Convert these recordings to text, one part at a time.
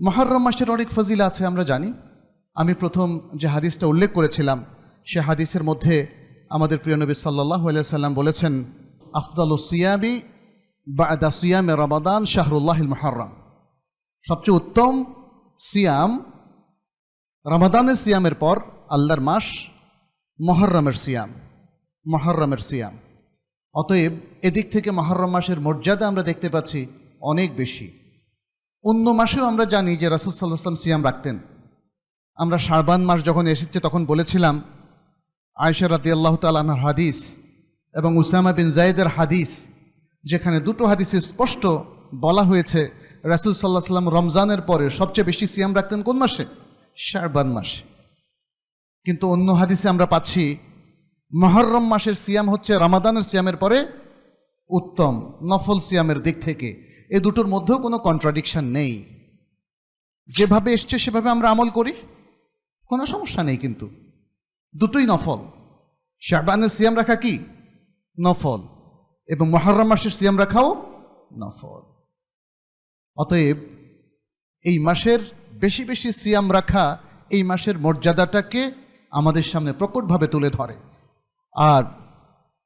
মহরম মাসের অনেক ফজিলা আছে, আমরা জানি। আমি প্রথম যে হাদিসটা উল্লেখ করেছিলাম, সে হাদিসের মধ্যে আমাদের প্রিয় নবী সাল্লাহ সাল্লাম বলেছেন, আফদাল সিয়াবি বাদা সিয়ামে রমাদান শাহরুল্লাহিল মহরম। সবচেয়ে উত্তম সিয়াম রমাদানের সিয়ামের পর আল্লাহর মাস মহরমের সিয়াম মহরমের সিয়াম। অতএব এদিক থেকে মহরম মাসের মর্যাদা আমরা দেখতে পাচ্ছি অনেক বেশি। অন্য মাসেও আমরা জানি যে রাসুল সাল্লাহাম সিয়াম রাখতেন। আমরা শারবান মাস যখন এসেছে, তখন বলেছিলাম আয়সা রাতি আল্লাহ তালার হাদিস এবং উসামা বিন জায়েদের হাদিস, যেখানে দুটো হাদিসে স্পষ্ট বলা হয়েছে, রাসুল সাল্লাহ সাল্লাম রমজানের পরে সবচেয়ে বেশি সিয়াম রাখতেন কোন মাসে? শারবান মাসে। কিন্তু অন্য হাদিসে আমরা পাচ্ছি, মহরম মাসের সিয়াম হচ্ছে রামাদানের সিয়ামের পরে উত্তম, নফল সিয়ামের দিক থেকে। এ দুটোর মধ্যেও কোনো কন্ট্রাডিকশন নেই। যেভাবে এসছে, সেভাবে আমরা আমল করি, কোনো সমস্যা নেই কিন্তু। দুটোই নফল। শাবানের সিয়াম রাখা কি? নফল। এবং মহরম মাসের সিয়াম রাখাও নফল। অতএব এই মাসের বেশি বেশি সিয়াম রাখা, এই মাসের মর্যাদাটাকে আমাদের সামনে প্রকটভাবে তুলে ধরে। আর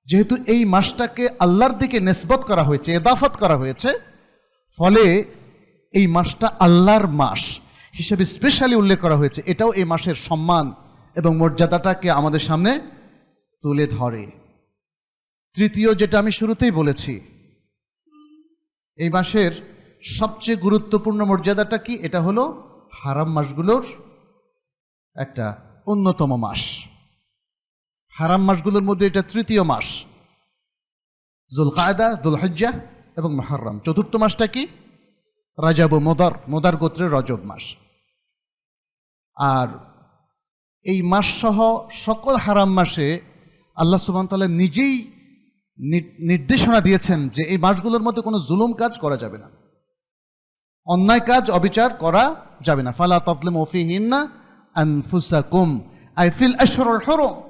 যেহেতু এই মাসটাকে আল্লাহর দিকে নেসবত করা হয়েছে, এদাফত করা হয়েছে ফলে এই মাসটা আল্লাহর মাস হিসেবে স্পেশালি উল্লেখ করা হয়েছে। এটাও এই মাসের সম্মান এবং মর্যাদাটাকে আমাদের সামনে তুলে ধরে। তৃতীয় যেটা আমি শুরুতেই বলেছি, এই মাসের সবচেয়ে গুরুত্বপূর্ণ মর্যাদাটা কি? এটা হলো হারাম মাসগুলোর একটা অন্যতম মাস। হারাম মাসগুলোর মধ্যে এটা তৃতীয় মাস। জুল কায়দা দুল হজ্জা এবং মহরম চতুর্থ মাসটা কি? রাজাব মোদার মোদার গোত্রের রজব মাস। আর এই মাস সহ সকল হারাম মাসে আল্লাহ সুবান তাল্লাহ নিজেই নির্দেশনা দিয়েছেন যে এই মাসগুলোর মধ্যে কোনো জুলুম কাজ করা যাবে না। অন্যায় কাজ, অবিচার করা যাবে না। ফালা তবলিম ওফিহিন্না আনফুসাকুম। I feel হরম।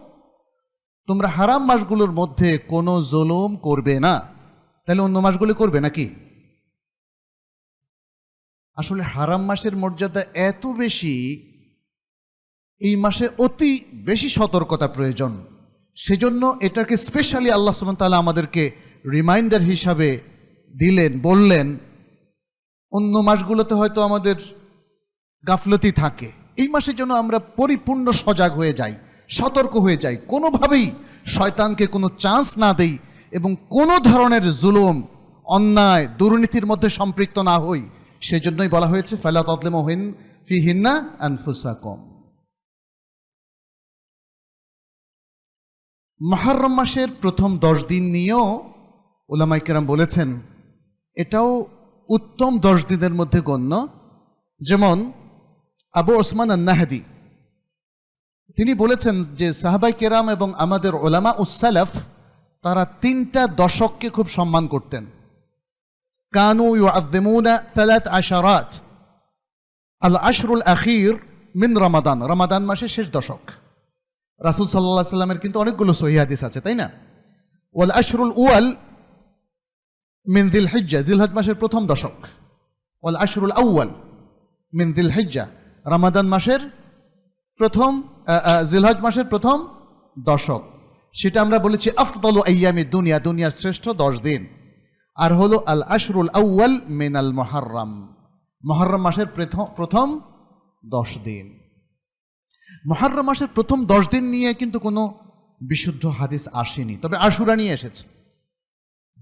তোমরা হারাম মাসগুলোর মধ্যে কোনো জুলুম করবে না। তাহলে অন্য মাসগুলি করবে নাকি? আসলে হারাম মাসের মর্যাদা এত বেশি, এই মাসে অতি বেশি সতর্কতা প্রয়োজন। সেজন্য এটাকে স্পেশালি আল্লাহ সুবান তালা আমাদেরকে রিমাইন্ডার হিসাবে দিলেন, বললেন, অন্য মাসগুলোতে হয়তো আমাদের গাফলতি থাকে। এই মাসের জন্য আমরা পরিপূর্ণ সজাগ হয়ে যাই, সতর্ক হয়ে যাই। কোনোভাবেই শয়তানকে কোনো চান্স না দেই এবং কোনো ধরনের জুলুম, অন্যায়, দুর্নীতির মধ্যে সম্পৃক্ত না হই। সেজন্যই বলা হয়েছে, ফেলা তদলেমহিন ফি হিন্না অ্যানফুসা কম মহারম মাসের প্রথম দশ দিন নিয়েও ওলামাইকেরাম বলেছেন, এটাও উত্তম দশ দিনের মধ্যে গণ্য। যেমন আবু ওসমান আন্নাহাদি, তিনি বলেছেন যে সাহাবাই কেরাম এবং আমাদের ওলামা উসালাফ তারা তিনটা দশককে খুব সম্মান করতেন। কানু ইউআদ্দিমুনা তালাত আশারাত। আল আশরুল আখির মিন রমাদান। রমাদান মাসের শেষ দশক। রাসুল সাল্লাহ সাল্লামের কিন্তু অনেকগুলো সহি হাদিস আছে, তাই না? ওয়াল আশরুল উয়াল মিন দিল হিজ্জা দিলহজ মাসের প্রথম দশক। ওয়াল আশরুল আউয়াল মিন দিল হিজ্জা রমাদান মাসের প্রথম জিলহজ মাসের প্রথম দশক। সেটা আমরা বলেছি আফদল আয়ামি দুনিয়া, দুনিয়ার শ্রেষ্ঠ দশ দিন। আর হলো আল আশরুল আউয়াল মিনাল মহারম মহারম মাসের প্রথম দশ দিন। মহারম মাসের প্রথম দশ দিন নিয়ে কিন্তু কোনো বিশুদ্ধ হাদিস আসেনি। তবে আশুরা নিয়ে এসেছে।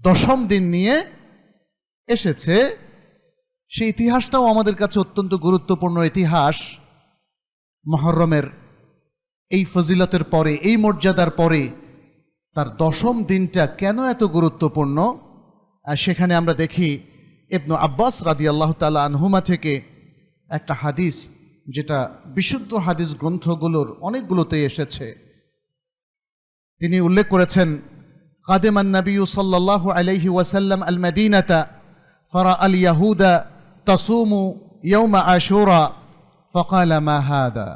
দশম দিন নিয়ে এসেছে। সেই ইতিহাসটাও আমাদের কাছে অত্যন্ত গুরুত্বপূর্ণ ইতিহাস। মহরমের এই ফজিলতের পরে, এই মর্যাদার পরে তার দশম দিনটা কেন এত গুরুত্বপূর্ণ? সেখানে আমরা দেখি ইবনু আব্বাস রাদি আল্লাহ তালা আনহুমা থেকে একটা হাদিস, যেটা বিশুদ্ধ হাদিস গ্রন্থগুলোর অনেকগুলোতে এসেছে। তিনি উল্লেখ করেছেন কাদেমান নবী সাল্লাহ ওয়াসাল্লাম আল মদিনাতা ফরা আল তাসুমু ইয়ৌমা আশুরা, ফকাল মাহাদা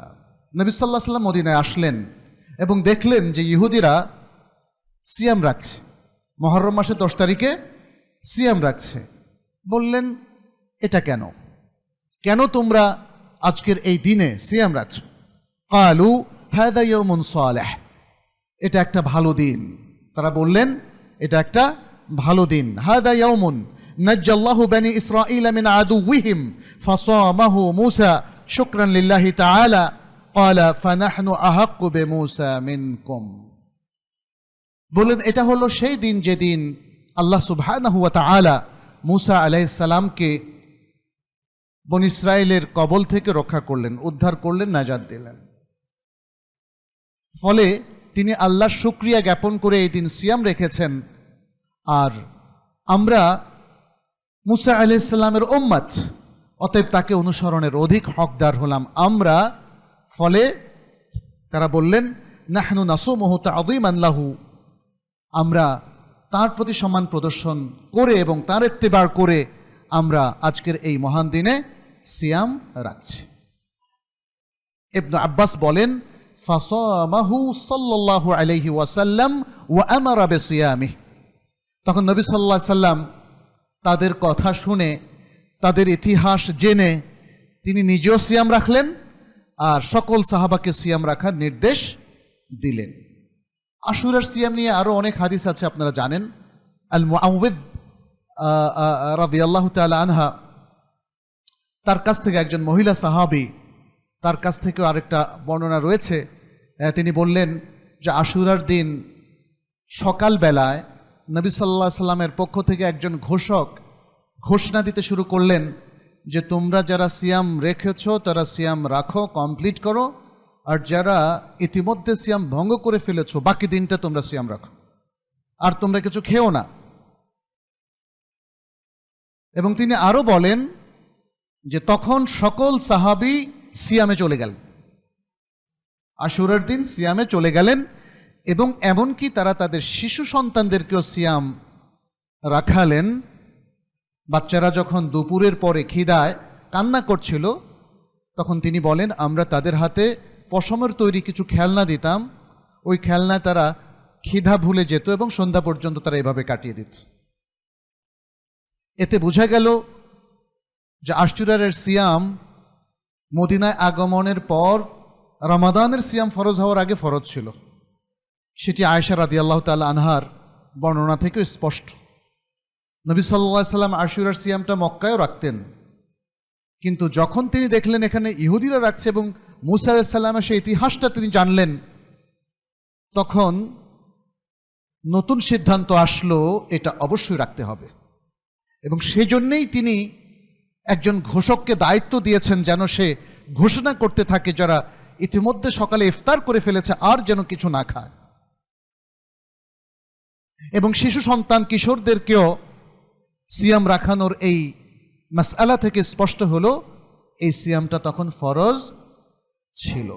নবী সাল্লাহ আসলেন এবং দেখলেন যে ইহুদিরা সিয়াম রাখছে। মহরম মাসে দশ তারিখে সিয়াম রাখছে। বললেন, এটা কেন? কেন তোমরা আজকের এই দিনে সিয়াম রাখছ? কালু হায়দা ইয়মুন সালেহ। এটা একটা ভালো দিন। তারা বললেন, এটা একটা ভালো দিন। হায়দা ইয়মুন নজ্জাল্লাহু বানি ইসরাঈল মিন আদুউহিম ফাসামাহু মূসা শুকরান লিল্লাহি তাআলা। ক্বালা ফানাহনু আহাক্কু বিমূসা মিনকুম। বলেন এটা হলো সেই দিন যেদিন আল্লাহ সুবহানাহু ওয়া তাআলা মূসা আলাইহিস সালামকে বন ইসরায়েলের কবল থেকে রক্ষা করলেন, উদ্ধার করলেন, নাজাত দিলেন। ফলে তিনি আল্লাহর শুক্রিয়া জ্ঞাপন করে এই দিন সিয়াম রেখেছেন। আর আমরা মুসা আলাইসাল্লামের ওম্মাত অতএব তাকে অনুসরণের অধিক হকদার হলাম আমরা। ফলে তারা বললেন, নাহনু নাসু মোহতা আদিম আল্লাহু আমরা তার প্রতি সম্মান প্রদর্শন করে এবং তার এত্তেবার করে আমরা আজকের এই মহান দিনে সিয়াম রাখছি। ইবনু আব্বাস বলেন, ফাসামাহু সাল্লাল্লাহু আলাইহি ওয়াসাল্লাম ওয়া আমারা বিসিয়ামিহ। তখন নবী সাল্লাল্লাহু সাল্লাম তাদের কথা শুনে, তাদের ইতিহাস জেনে তিনি নিজেও সিয়াম রাখলেন আর সকল সাহাবাকে সিয়াম রাখার নির্দেশ দিলেন। আশুরার সিয়াম নিয়ে আরও অনেক হাদিস আছে, আপনারা জানেন। আল মুআউযিদ রাদিয়াল্লাহু তাআলা আনহা, তার কাছ থেকে একজন মহিলা সাহাবী, তার কাছ থেকেও আরেকটা বর্ণনা রয়েছে। তিনি বললেন যে আশুরার দিন সকালবেলায় নবী সাল্লাহ সাল্লামের পক্ষ থেকে একজন ঘোষক ঘোষণা দিতে শুরু করলেন যে তোমরা যারা সিয়াম রেখেছ, তারা সিয়াম রাখো কমপ্লিট করো। আর যারা ইতিমধ্যে সিয়াম ভঙ্গ করে ফেলেছো, বাকি দিনটা তোমরা সিয়াম রাখো। আর তোমরা কিছু খেও না। এবং তিনি আরও বলেন যে তখন সকল সাহাবি সিয়ামে চলে গেলেন। আশুরার দিন সিয়ামে চলে গেলেন এবং এমনকি তারা তাদের শিশু সন্তানদেরকেও সিয়াম রাখালেন। বাচ্চারা যখন দুপুরের পরে খিদায় কান্না করছিল, তখন তিনি বলেন, আমরা তাদের হাতে পশমের তৈরি কিছু খেলনা দিতাম, ওই খেলনায় তারা খিদা ভুলে যেত এবং সন্ধ্যা পর্যন্ত তারা এভাবে কাটিয়ে দিত। এতে বোঝা গেল যে আশুরারের সিয়াম মদিনায় আগমনের পর রমাদানের সিয়াম ফরজ হওয়ার আগে ফরজ ছিল। সেটি আয়েশা রাদি আল্লাহ তাল আনহার বর্ণনা থেকে স্পষ্ট। নবী সাল্লা সাল্লাম আশুরার সিয়ামটা মক্কায়ও রাখতেন। কিন্তু যখন তিনি দেখলেন এখানে ইহুদিরা রাখছে এবং মুসা আলাহিসাল্লামের সেই ইতিহাসটা তিনি জানলেন। তখন নতুন সিদ্ধান্ত আসলো, এটা অবশ্যই রাখতে হবে। এবং সেজন্যেই তিনি একজন ঘোষককে দায়িত্ব দিয়েছেন যেন সে ঘোষণা করতে থাকে, যারা ইতিমধ্যে সকালে ইফতার করে ফেলেছে, আর যেন কিছু না খায়। এবং শিশু সন্তান কিশোরদেরকেও সিয়াম রাখানোর এই মাসআলা থেকে স্পষ্ট হলো, এই সিয়ামটা তখন ফরজ ছিল।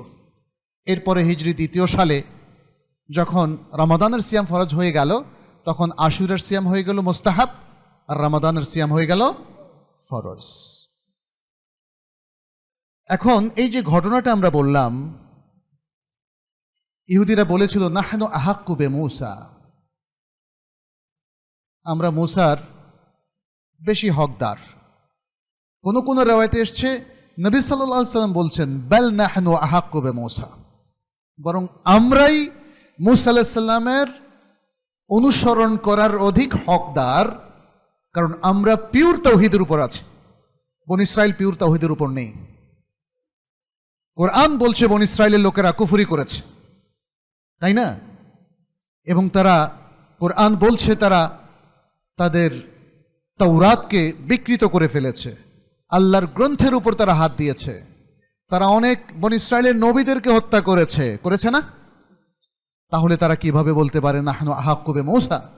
এরপরে হিজরি দ্বিতীয় সালে যখন রমাদানের সিয়াম ফরজ হয়ে গেল, তখন আশুরের সিয়াম হয়ে গেল মোস্তাহাব, আর রমাদানের সিয়াম হয়ে গেল ফরজ। এখন এই যে ঘটনাটা আমরা বললাম, ইহুদিরা বলেছিল, নাহনু আহাক্কুবে মূসা। আমরা মূসার বেশি হকদার। কোনো কোনো রেওয়ায়তে এসছে নবী সাল্লাম বলছেন, বেল নাহনু আহাক্কুবে মূসা বরং আমরাই মুসা আলাহিসাল্লামের অনুসরণ করার অধিক হকদার, কারণ আমরা পিওর তৌহিদের উপর আছি। বন ইসরায়েল পিওর তৌহিদের উপর নেই। কোরআন বলছে, বন ইসরায়েলের লোকেরা কুফুরি করেছে। তাই না? এবং তারা, কোরআন বলছে, তারা তাদের তৌরাতকে বিকৃত করে ফেলেছে। আল্লাহর গ্রন্থের উপর তারা হাত দিয়েছে। তারা অনেক বন ইসরায়েলের নবীদেরকে হত্যা করেছে। করেছে না? তাহলে তারা কীভাবে বলতে পারে, নাহনু আহাক্কুবে মৌসা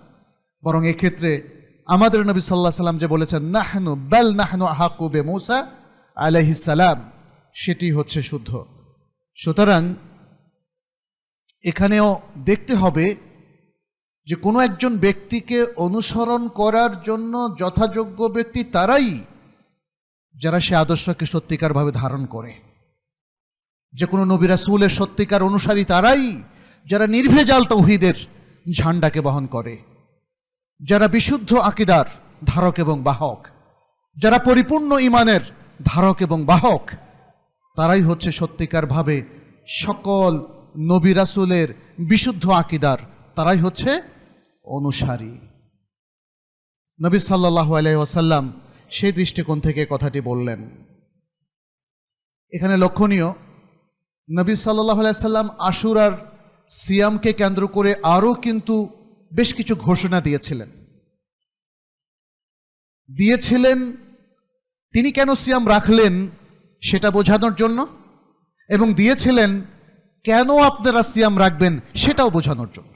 বরং এক্ষেত্রে আমাদের নবী সাল্লাহ সাল্লাম যে বলেছেন, নাহনু, বেল নাহনু আহাক্কুবে মৌসা আলাইহিস সালাম সেটি হচ্ছে শুদ্ধ। সুতরাং এখানেও দেখতে হবে যে কোনো একজন ব্যক্তিকে অনুসরণ করার জন্য যথাযোগ্য ব্যক্তি তারাই যারা সে আদর্শকে সত্যিকারভাবে ধারণ করে। যে কোনো নবী রাসূলের সত্যিকার অনুসারী তারাই যারা নির্ভেজাল তৌহিদের ঝান্ডাকে বহন করে, যারা বিশুদ্ধ আকিদার ধারক এবং বাহক, যারা পরিপূর্ণ ইমানের ধারক এবং বাহক, তারাই হচ্ছে সত্যিকারভাবে সকল নবী রাসূলের বিশুদ্ধ আকিদার, তারাই হচ্ছে অনুসারী। নবী সাল্লাহ আলাই ওয়াসাল্লাম সেই দৃষ্টিকোণ থেকে কথাটি বললেন। এখানে লক্ষণীয়, নবী সাল্লাহ সাল্লাম আশুরার সিয়ামকে কেন্দ্র করে আরও কিন্তু বেশ কিছু ঘোষণা দিয়েছিলেন। দিয়েছিলেন, তিনি কেন সিয়াম রাখলেন সেটা বোঝানোর জন্য এবং দিয়েছিলেন, কেন আপনারা সিয়াম রাখবেন সেটাও বোঝানোর জন্য।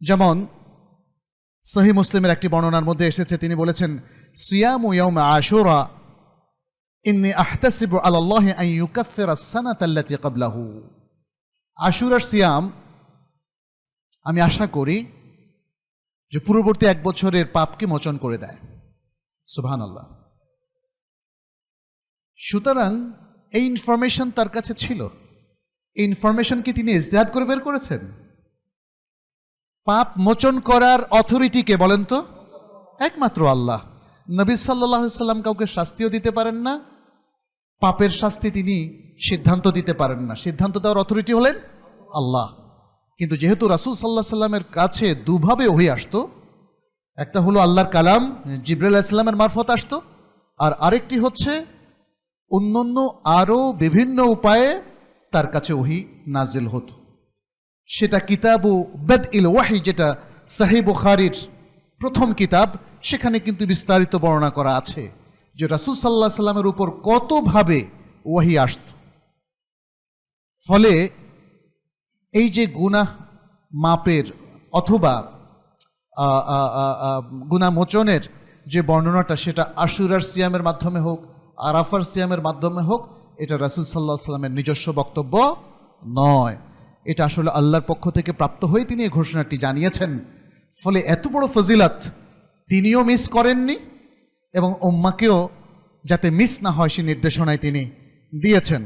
যেমন সহি মুসলিমের একটি বর্ণনার মধ্যে এসেছে, তিনি বলেছেন, সিয়াম আশুরা, ইন্নি আহতাসিবু ইউকাফিরা সানাতা ক্বাবলাহু। আশুরার সিয়াম, আমি আশা করি যে পূর্ববর্তী এক বছরের পাপকে মোচন করে দেয়। সুবহানাল্লাহ। সুতরাং এই ইনফরমেশন তার কাছে ছিল। এই ইনফরমেশন কি তিনি ইজতেহাদ করে বের করেছেন? পাপ মোচন করার অথরিটিকে বলেন তো? একমাত্র আল্লাহ। নবী সাল্লাহ সাল্লাম কাউকে শাস্তিও দিতে পারেন না, পাপের শাস্তি তিনি সিদ্ধান্ত দিতে পারেন না। সিদ্ধান্ত দেওয়ার অথরিটি হলেন আল্লাহ। কিন্তু যেহেতু রাসুল সাল্লাহ সাল্লামের কাছে দুভাবে ওহি আসতো, একটা হলো আল্লাহর কালাম, জিব্রাইল ইসলামের মারফত আসতো, আর আরেকটি হচ্ছে অন্যান্য আরও বিভিন্ন উপায়ে তার কাছে ওহি নাজিল হতো। সেটা কিতাবু বেদ ইল ওয়াহি যেটা সাহি বুখারির প্রথম কিতাব, সেখানে কিন্তু বিস্তারিত বর্ণনা করা আছে যে রাসুল সাল্লাহ সাল্লামের উপর কতভাবে ওয়াহি আসত। ফলে এই যে গুনাহ মাপের অথবা গুনা মোচনের যে বর্ণনাটা, সেটা আশুরার সিয়ামের মাধ্যমে হোক, আরাফার সিয়ামের মাধ্যমে হোক, এটা রাসুল সাল্লাহ সাল্লামের নিজস্ব বক্তব্য নয়। এটা আসলে আল্লাহর পক্ষ থেকে প্রাপ্ত হয়ে তিনি এই ঘোষণাটি জানিয়েছেন। ফলে এত বড় ফজিলাত তিনিও মিস করেননি এবং ওম্মাকেও যাতে মিস না হয় সে নির্দেশনায় তিনি দিয়েছেন।